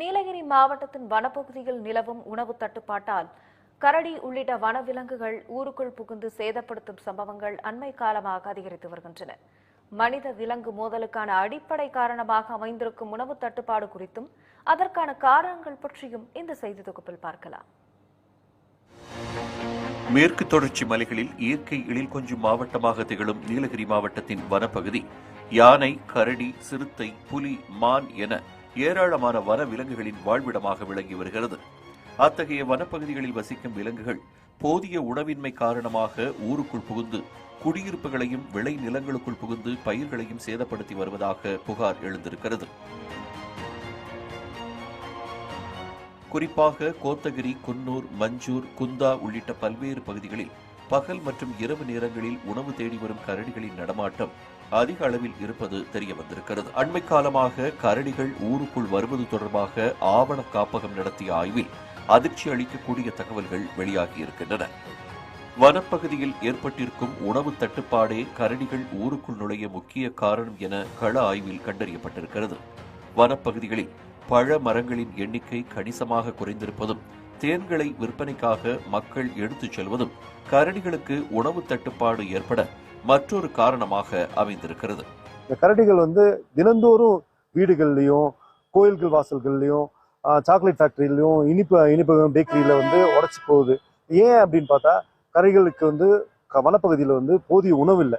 நீலகிரி மாவட்டத்தின் வனப்பகுதியில் நிலவும் உணவு தட்டுப்பாட்டால் கரடி உள்ளிட்ட வனவிலங்குகள் ஊருக்குள் புகுந்து சேதப்படுத்தும் சம்பவங்கள் அண்மை காலமாக அதிகரித்து வருகின்றன. மனித விலங்கு மோதலுக்கான அடிப்படை காரணமாக அமைந்திருக்கும் உணவு தட்டுப்பாடு குறித்தும் அதற்கான காரணங்கள் பற்றியும் இந்த செய்தி தொகுப்பில் பார்க்கலாம். மேற்கு தொடர்ச்சி மலைகளில் இயற்கை எழில் கொஞ்சம் மாவட்டமாக திகழும் நீலகிரி மாவட்டத்தின் வனப்பகுதி யானை கரடி சிறுத்தை புலி மான் என ஏராளமான வன விலங்குகளின் வாழ்விடமாக விளங்கி வருகிறது. அத்தகைய வனப்பகுதிகளில் வசிக்கும் விலங்குகள் போதிய உணவின்மை காரணமாக ஊருக்குள் புகுந்து குடியிருப்புகளையும் விளை நிலங்களுக்குள் புகுந்து பயிர்களையும் சேதப்படுத்தி வருவதாக புகார் எழுந்திருக்கிறது. குறிப்பாக கோத்தகிரி குன்னூர் மஞ்சூர் குந்தா உள்ளிட்ட பல்வேறு பகுதிகளில் பகல் மற்றும் இரவு நேரங்களில் உணவு தேடி வரும் கரடிகளின் நடமாட்டம் அதிக அளவில் இருப்பது தெரிய வந்திருக்கிறது அண்மை காலமாக கரடிகள் ஊருக்குள் வருவது தொடர்பாக ஆவண காப்பகம் நடத்திய ஆய்வில் அதிர்ச்சி அளிக்கக்கூடிய தகவல்கள் வெளியாகியிருக்கின்றன வனப்பகுதியில் ஏற்பட்டிருக்கும் உணவு தட்டுப்பாடே கரடிகள் ஊருக்குள் நுழைய முக்கிய காரணம் என கள ஆய்வில் கண்டறியப்பட்டிருக்கிறது. வனப்பகுதிகளில் பழ மரங்களின் எண்ணிக்கை கணிசமாக குறைந்திருப்பதும் தேன்களை விற்பனைக்காக மக்கள் எடுத்துச் செல்வதும் கரடிகளுக்கு உணவு தட்டுப்பாடு ஏற்பட மற்றொரு காரணமாக அமைந்திருக்கிறது. இந்த கரடிகள் வந்து தினந்தோறும் வீடுகள்லையும் கோயில்கள் வாசல்கள்லையும் சாக்லேட் ஃபேக்டரியிலையும் இனிப்பு இனிப்பகம் பேக்கரியில் வந்து உடச்சி போகுது. ஏன் அப்படின்னு பார்த்தா கரடிகளுக்கு வந்து க- வனப்பகுதியில் வந்து போதிய உணவு இல்லை.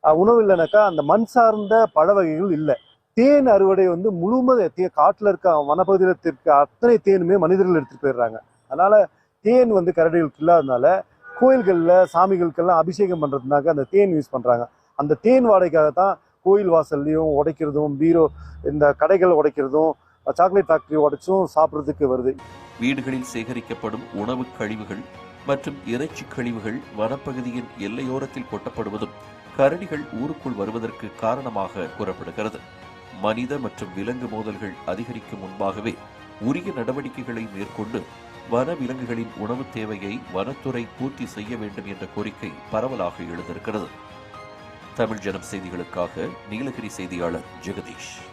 உணவு இல்லைனாக்கா அந்த மண் சார்ந்த பழ வகைகள் இல்லை. தேன் அறுவடை வந்து முழுமத காட்டில் இருக்க வனப்பகுதியில் இருக்க அத்தனை தேனுமே மனிதர்கள் எடுத்துகிட்டு போயிடுறாங்க. அதனால் தேன் வந்து கரடிகளுக்கு இல்லாதனால கோயில்களில் சாமிகளுக்கெல்லாம் அபிஷேகம் பண்ணுறதுனாக்க அந்த தேன் யூஸ் பண்ணுறாங்க அந்த தேன் வாடகைக்காகத்தான் கோயில் வாசல்லையும் உடைக்கிறதும் பீரோ இந்த கடைகள் உடைக்கிறதும் சாக்லேட் ஃபேக்டரி உடைச்சும் சாப்பிட்றதுக்கு வருது. வீடுகளில் சேகரிக்கப்படும் உணவுக் கழிவுகள் மற்றும் இறைச்சி கழிவுகள் வனப்பகுதியின் எல்லையோரத்தில் கொட்டப்படுவதும் கரடிகள் ஊருக்குள் வருவதற்கு காரணமாக கூறப்படுகிறது. மனித மற்றும் விலங்கு மோதல்கள் அதிகரிக்கும் முன்பாகவே உரிய நடவடிக்கைகளை மேற்கொண்டு வன விலங்குகளின் உணவுத் தேவையை வனத்துறை பூர்த்தி செய்ய வேண்டும் என்ற கோரிக்கை பரவலாக எழுந்திருக்கிறது. தமிழ் ஜனம் செய்திகளுக்காக நீலகிரி செய்தியாளர் ஜெகதீஷ்.